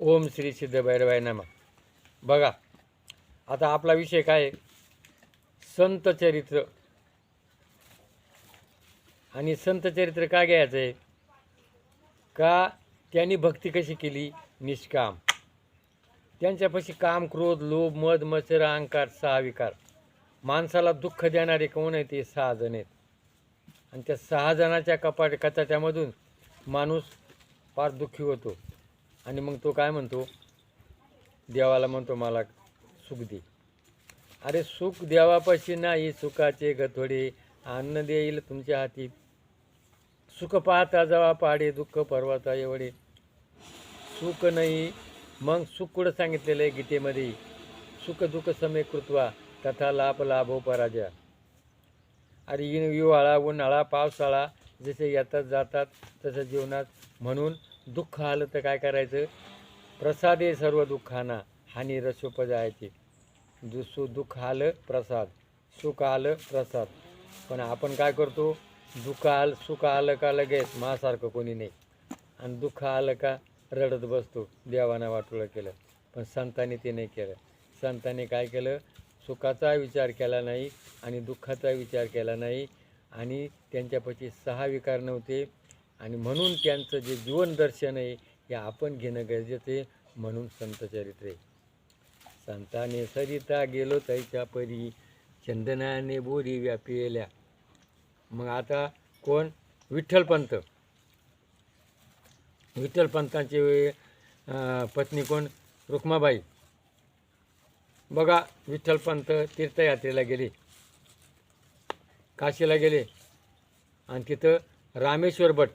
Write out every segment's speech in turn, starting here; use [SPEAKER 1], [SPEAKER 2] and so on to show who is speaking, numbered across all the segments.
[SPEAKER 1] ओम श्री सिद्ध नम नमा. बघा आता आपला विषय काय संत चरित्र. आणि संत चरित्र का घ्यायचं आहे? का त्यांनी भक्ती कशी केली? निष्काम. त्यांच्यापाशी काम क्रोध लोभ मद मत्सर अहंकार सहा विकार. माणसाला दुःख देणारे कोण आहे ते सहा जण आहेत. आणि त्या सहा जणाच्या कपाट कचाट्यामधून माणूस फार दुःखी होतो. आणि मग तो काय म्हणतो? देवाला म्हणतो मला सुख दे. अरे सुख देवापाशी नाही सुखाचे गथोडे अन्न देईल तुमच्या हाती. सुख पाहता जवा पाडे दुःख पर्वता एवढे. सुख नाही. मग सुख कुठं सांगितलेलं आहे गीतेमध्ये? सुख दुःख समे कृत्वा तथा लाभ लाभो पराजय. अरे हिवाळा उन्हाळा पावसाळा जसे येतात जातात तसं जीवनात. म्हणून दुःख आलं तर काय करायचं? प्रसादे सर्व दुःखाना हानी रसोपजायचे. दुसू दुःख आलं प्रसाद. सुख आलं प्रसाद. पण आपण काय करतो? दुःख आलं सुख आलं का लगेच? मासारखं कोणी नाही. आणि दुःख आलं का रडत बसतो. देवानं वाटोळं केलं. पण संतांनी ते नाही केलं. संतांनी काय केलं? सुखाचा विचार केला नाही आणि दुःखाचा विचार केला नाही. आणि त्यांच्यापाशी सहा विकार नव्हते. आणि म्हणून त्यांचं जे जीवनदर्शन आहे हे आपण घेणं गरजेचं आहे म्हणून संत चरित्र आहे. संताने सरिता गेलो त्याच्या परी चंदनाने बोरी व्यापिलेल्या. मग आता कोण? विठ्ठलपंत विठ्ठलपंतांचे पत्नी कोण? रुक्माबाई. बघा विठ्ठलपंत तीर्थयात्रेला गेले. काशीला गेले. आणि तिथं रामेश्वर भट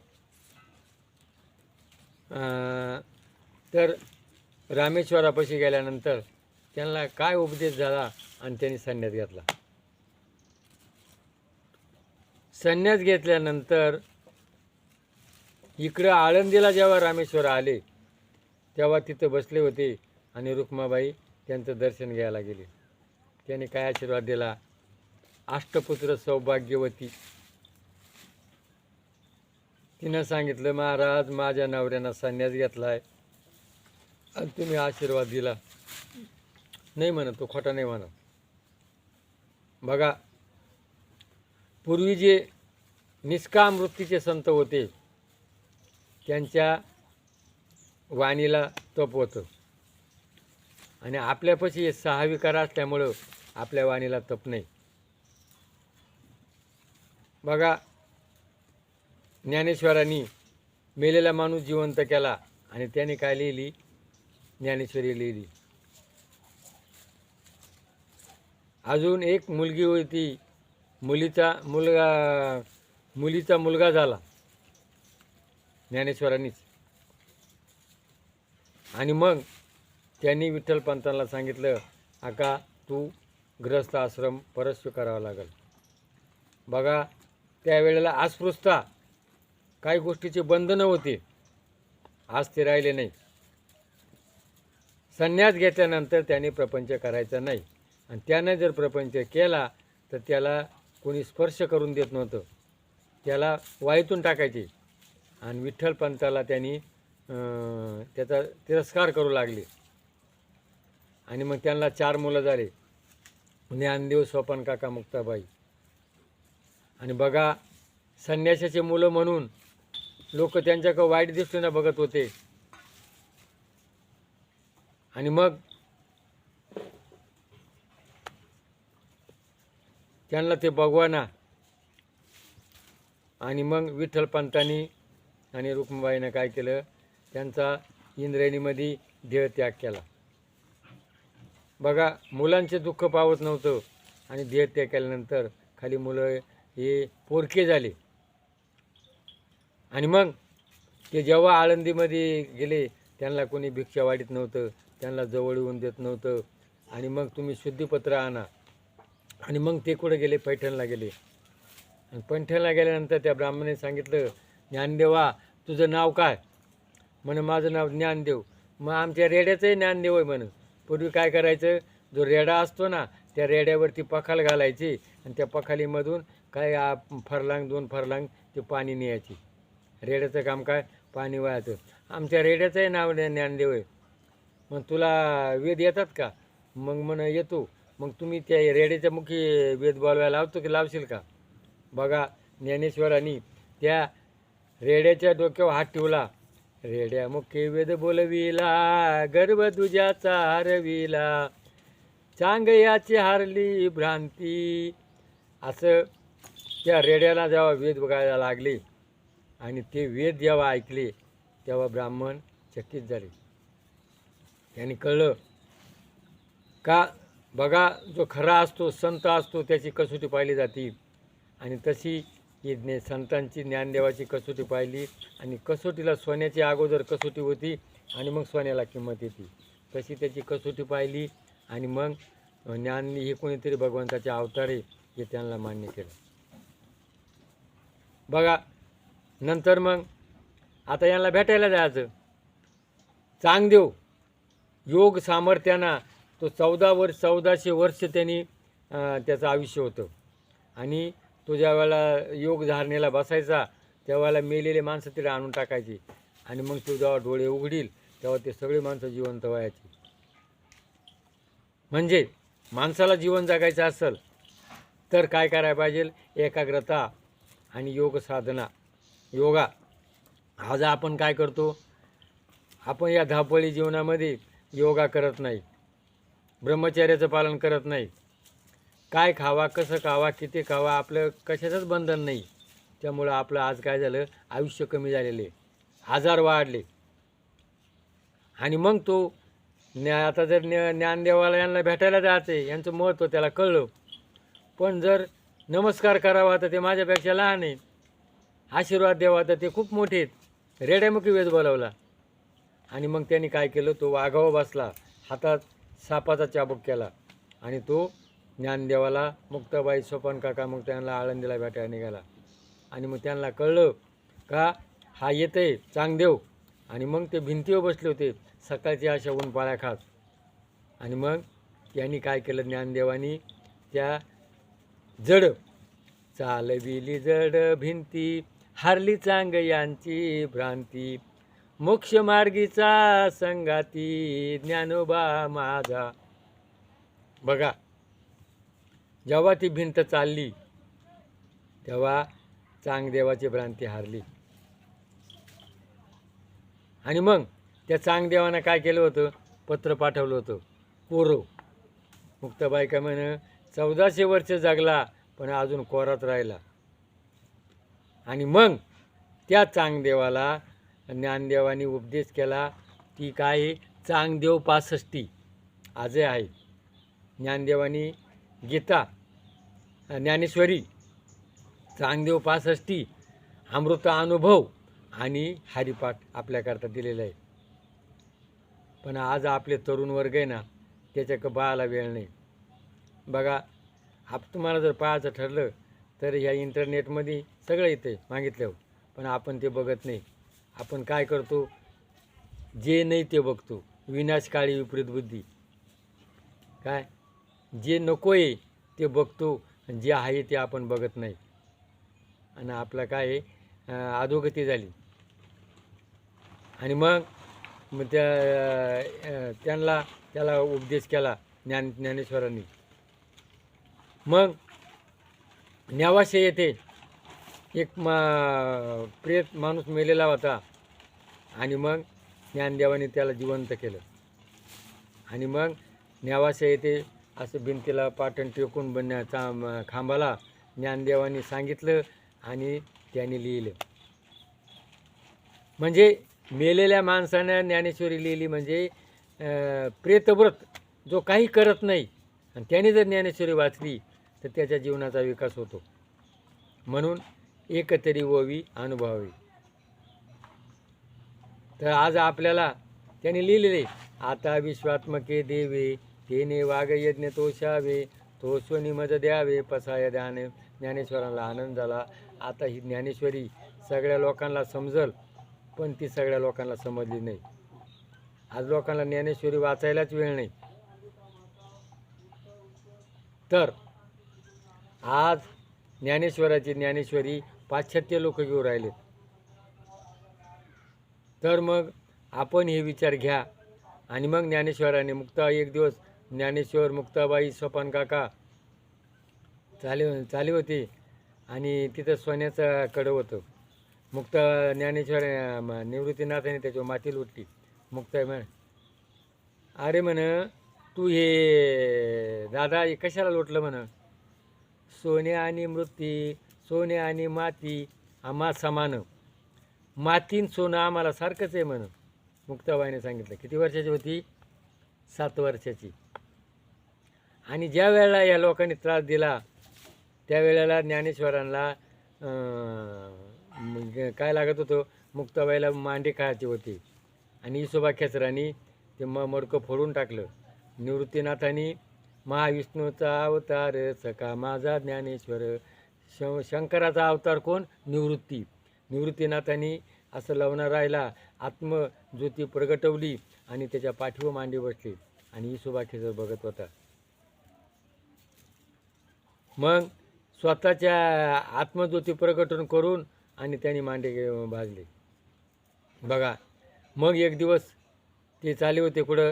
[SPEAKER 1] तर रामेश्वरापाशी गेल्यानंतर त्यांना काय उपदेश झाला आणि त्यांनी संन्यास घेतला. संन्यास घेतल्यानंतर इकडं आळंदीला जेव्हा रामेश्वर आले तेव्हा तिथं बसले होते आणि रुक्माबाई त्यांचं दर्शन घ्यायला गेले. त्याने काय आशीर्वाद दिला? अष्टपुत्र सौभाग्यवती तिनं सांगितलं महाराज माझ्या नवऱ्यानं संन्यास घेतला आहे आणि तुम्ही आशीर्वाद दिला. नाही म्हणत तो खोटा नाही म्हणत. बघा पूर्वी जे निष्काम वृत्तीचे संत होते त्यांच्या वाणीला तप होतं. आणि आपल्यापाशी हे सहा विकार असल्यामुळं आपल्या वाणीला तप नाही. बघा ज्ञानेश्वरांनी मेलेला माणूस जिवंत केला आणि त्याने काय लिहिली? ज्ञानेश्वरी लिहिली. अजून एक मुलगी होती मुलीचा मुलगा मुलीचा मुलगा झाला. ज्ञानेश्वरांनीच. आणि मग त्यांनी विठ्ठलपंतांना सांगितलं आका तू ग्रस्त आश्रम परस्व करावा लागेल. बघा त्यावेळेला अस्पृश्यता काही गोष्टीचे बंधनं होते. आज ते राहिले नाही. संन्यास घेतल्यानंतर त्याने प्रपंच करायचा नाही. आणि त्यानं जर प्रपंच केला तर त्याला कोणी स्पर्श करून देत नव्हतं. त्याला वाईतून टाकायचे. आणि विठ्ठलपंताला त्यांनी त्याचा तिरस्कार करू लागले. आणि मग त्यांना चार मुलं झाले. ज्ञानदेव स्वपन काका मुक्ताबाई. आणि बघा संन्यासाचे मुलं म्हणून लोक त्यांच्याकडं वाईट दृष्टीनं बघत होते. आणि मग त्यांना ते भगवाना आणि मग विठ्ठलपंतांनी आणि रुक्मबाईनं काय केलं? त्यांचा इंद्रायणीमध्ये देहत्याग केला. बघा मुलांचे दुःख पावत नव्हतं आणि देहत्याग केल्यानंतर खाली मुलं हे पोरके झाले. आणि मग ते जेव्हा आळंदीमध्ये गेले त्यांना कोणी भिक्षा वाढीत नव्हतं त्यांना जवळ येऊन देत नव्हतं. आणि मग तुम्ही शुद्धीपत्र आणा. आणि मग ते कुठं गेले? पैठणला गेले. आणि पैठणला गेल्यानंतर त्या ब्राह्मणाने सांगितलं ज्ञानदेवा तुझं नाव काय? म्हणे माझं नाव ज्ञानदेव. मग आमच्या रेड्याचंही ज्ञानदेव आहे म्हणून पूर्वी काय करायचं? जो रेडा असतो ना त्या रेड्यावरती पखाल घालायची आणि त्या पखालीमधून काय फरलांग दोन फरलांग ते पाणी न्यायची. रेड्याचं काम काय? पाणी वाहायचं आमच्या रेड्याचंही नाव ज्ञानदेव आहे. मग तुला वेद येतात का? मग म्हण येतो. मग तुम्ही त्या रेड्याच्या मुखी वेद बोलवायला लावतो की लावशील का? बघा ज्ञानेश्वरांनी त्या रेड्याच्या डोक्यावर हात ठेवला. रेड्या मुखी वेद बोलविला गर्भ तुझ्याचा हरविला. चांग याची हारली भ्रांती. असं त्या रेड्याला जेव्हा वेद बघायला लागली आणि ते वेद जेव्हा ऐकले तेव्हा ब्राह्मण चकित झाले. त्यांनी कळलं का बघा जो खरा असतो संत असतो त्याची कसोटी पाहिली जाते. आणि तशी ही ज्ञे संतांची ज्ञानदेवाची कसोटी पाहिली. आणि कसोटीला सोन्याची अगोदर कसोटी होती आणि मग सोन्याला किंमत येते. तशी त्याची कसोटी पाहिली आणि मग ज्ञान हे कोणीतरी भगवंताचे अवतारे हे त्यांना मान्य केलं. बघा नंतर मग आता यांना भेटायला जायचं. चांगदेव योग सामर्थ्यानं तो चौदा वर्ष चौदाशे वर्ष त्यांनी त्याचं आयुष्य होतं. आणि तो ज्या वेळेला योग धारणेला बसायचा त्यावेळेला मेलेले माणसं तिला आणून टाकायची. आणि मग तो जेव्हा डोळे उघडील तेव्हा ते सगळे माणसं जिवंत व्हायची. म्हणजे माणसाला जीवन जगायचं असेल तर काय करायला पाहिजे? एकाग्रता आणि योग साधना. योगा. आज आपण काय करतो? आपण या धावपळी जीवनामध्ये योगा करत नाही. ब्रह्मचर्याचं पालन करत नाही. काय खावा कसं खावा किती खावा आपलं कशाचंच बंधन नाही. त्यामुळं आपलं आज काय झालं? आयुष्य कमी झालेले. आजार वाढले. आणि मग तो ज्ञा आता जर ज्ञ ज्ञानदेवाला यांना भेटायला जायचं आहे यांचं महत्त्व त्याला कळलं. पण जर नमस्कार करावा तर ते माझ्यापेक्षा लहान आहे आशीर्वाद द्यावा तर ते खूप मोठे आहेत. रेड्यामुखी वेद बोलावला. आणि मग त्यांनी काय केलं? तो वाघावा बसला. हातात सापाचा चाबूक केला. आणि तो ज्ञानदेवाला मुक्ताबाई सोपान काका मग त्यांना आळंदीला भेटायला निघाला. आणि मग त्यांना कळलं का हा येतंय चांगदेव. आणि मग ते भिंतीवर बसले होते. सकाळची अशा ऊन पाळ्या खात. आणि मग त्यांनी काय केलं? ज्ञानदेवानी त्या जड चालविली जड भिंती. हारली चांग यांची भ्रांती. मोक्ष मार्गीचा संगाती ज्ञानोबा माझा. बघा जेव्हा ती भिंत चालली तेव्हा चांगदेवाची भ्रांती हारली. आणि मग त्या चांगदेवानं काय केलं होतं? पत्र पाठवलं होतं. कोरो. मुक्ताबाई म्हण चौदाशे वर्ष जगला पण अजून कोरात राहिला. आणि मग त्या चांगदेवाला ज्ञानदेवानी उपदेश केला ती काय चांगदेव पासष्टी. आजही आहे. ज्ञानदेवानी गीता ज्ञानेश्वरी चांगदेव पासष्टी अमृत अनुभव आणि हरिपाठ आपल्याकरता दिलेला आहे. पण आज आपले तरुण वर्ग आहे ना त्याच्या बाळाला वेळ नाही. बघा आप तुम्हाला जर पाहायचं ठरलं तर ह्या इंटरनेटमध्ये सगळं येतं मागितल्यावर. पण आपण ते बघत नाही. आपण काय करतो? जे नाही ते बघतो. विनाशकाळी विपरीत बुद्धी. काय? जे नको आहे ते बघतो आणि जे आहे ते आपण बघत नाही. आणि आपलं काय आहे? अधोगती झाली. आणि मग मग त्या त्यांना त्याला उपदेश केला ज्ञान ज्ञानेश्वरांनी. मग न्यावाशे येते. एक मा प्रेत माणूस मेलेला होता. आणि मग ज्ञानदेवाने त्याला जिवंत केलं. आणि मग नेवाशे येथे असं भिंतीला पाटण टेकून बनण्याचा खांबाला ज्ञानदेवाने सांगितलं आणि त्याने लिहिलं. म्हणजे मेलेल्या माणसानं ज्ञानेश्वरी लिहिली म्हणजे प्रेतव्रत जो काही करत नाही. आणि त्याने जर ज्ञानेश्वरी वाचली तर त्याच्या जीवनाचा विकास होतो. म्हणून एकतरी ओवी अनुभवावी. तर आज आपल्याला त्याने लिहिलेले आता विश्वात्मके देवे तेने वाघ यज्ञ तोषावे तो स्वनिमज द्यावे पसाय द्याने ज्ञानेश्वराला आनंद झाला आता ही ज्ञानेश्वरी सगळ्या लोकांना समजल पण ती सगळ्या लोकांना समजली नाही. आज लोकांना ज्ञानेश्वरी वाचायलाच वेळ नाही. तर आज ज्ञानेश्वराची ज्ञानेश्वरी पाश्चात्य लोक घेऊन राहिलेत. तर मग आपण हे विचार घ्या. आणि मग ज्ञानेश्वराने मुक्ता एक दिवस ज्ञानेश्वर मुक्ताबाई सोपान काका चाले चाली होती. आणि तिथं सोन्याचं कडं होतं. मुक्ता ज्ञानेश्वर निवृत्तीनाथाने त्याच्यावर माती लुटली मुक्ता म्हण. अरे म्हण तू हे दादा हे कशाला लोटलं म्हण? सोने आणि मृत्यू सोने आणि माती आम्हा समान. मातीन सोनं आम्हाला सारखंच आहे म्हण मुक्ताबाईने सांगितलं किती वर्षाची होती? सात वर्षाची. आणि ज्या वेळेला या लोकांनी त्रास दिला त्यावेळेला ज्ञानेश्वरांना काय लागत होतं? मुक्ताबाईला मांडी खायची होती. आणि इसोबा खेचरांनी ते म मडकं फोडून टाकलं. निवृत्तीनाथांनी महाविष्णूचा अवतार सखा माझा ज्ञानेश्वर. श शंकराचा अवतार कोण? निवृत्ती. निवृत्तीनाथांनी असं लावणार राहिला आत्मज्योती प्रगटवली आणि त्याच्या पाठीवर मांडी बसली. आणि इसोबा खेचर बघत होता. मग स्वतःच्या आत्मज्योती प्रकटन करून आणि त्यांनी मांडे भाजले. बघा मग एक दिवस ते चाले होते कुठं?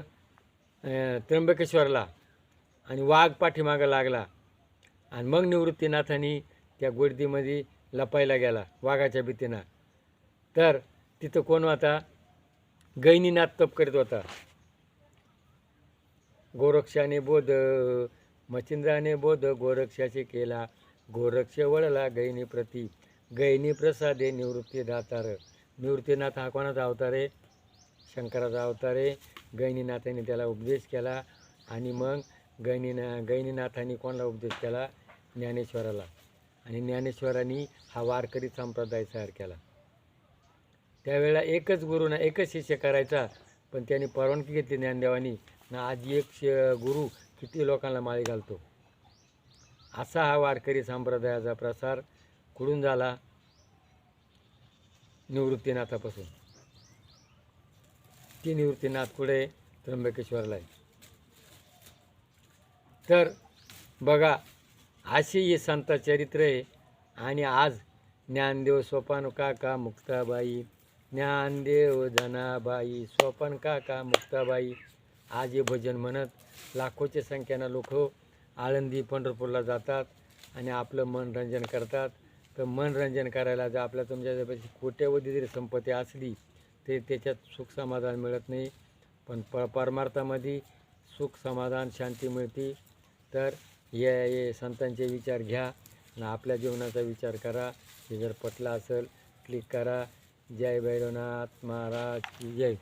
[SPEAKER 1] त्र्यंबकेश्वरला. आणि वाघ पाठीमागं लागला. आणि मग निवृत्तीनाथांनी त्या गोडदीमध्ये लपायला गेला वाघाच्या भीतीनं. तर तिथं कोण होता? गैनीनाथ तप करीत होता. गोरक्षाने बोध मच्छिंद्राने बोध गोरक्षाचे केला. गोरक्ष वळला गैनी प्रती. गैनी प्रसादे निवृत्ती दातार. निवृत्तीनाथ हा कोणाचा अवतार आहे? शंकराचा अवतार आहे. गैनीनाथाने त्याला उपदेश केला आणि मग गैनीना गैनीनाथाने कोणाला उपदेश केला? ज्ञानेश्वराला. आणि ज्ञानेश्वरांनी हा वारकरी संप्रदाय तयार केला. त्यावेळेला एकच गुरु ना एकच शिष्य करायचा पण त्यांनी परवानगी घेतली ज्ञानदेवानी. ना आज एक श गुरु किती लोकांना माळी घालतो. असा हा वारकरी संप्रदायाचा प्रसार कुठून झाला निवृत्तीनाथापासून. ती निवृत्तीनाथ पुढे त्र्यंबकेश्वरला आहे. तर बघा अशी ही संत चरित्र आहे. आणि आज ज्ञानदेव सोपान काका मुक्ताबाई ज्ञानदेव जनाबाई सोपान काका मुक्ताबाई आज हे भजन म्हणत लाखोच्या संख्येनं लोक आळंदी पंढरपूरला जातात आणि आपलं मनोरंजन करतात. तर मनोरंजन करायला जर आपल्या तुमच्यापाशी कोट्यावधी जरी संपत्ती असली ते त्याच्यात सुख समाधान मिळत नाही. पण प परमार्थामध्ये सुख समाधान शांती मिळते. तर या ये संतांचे विचार घ्या ना आपल्या जीवनाचा विचार करा. हे जर पटला असेल क्लिक करा. जय भैरवनाथ महाराज की जय.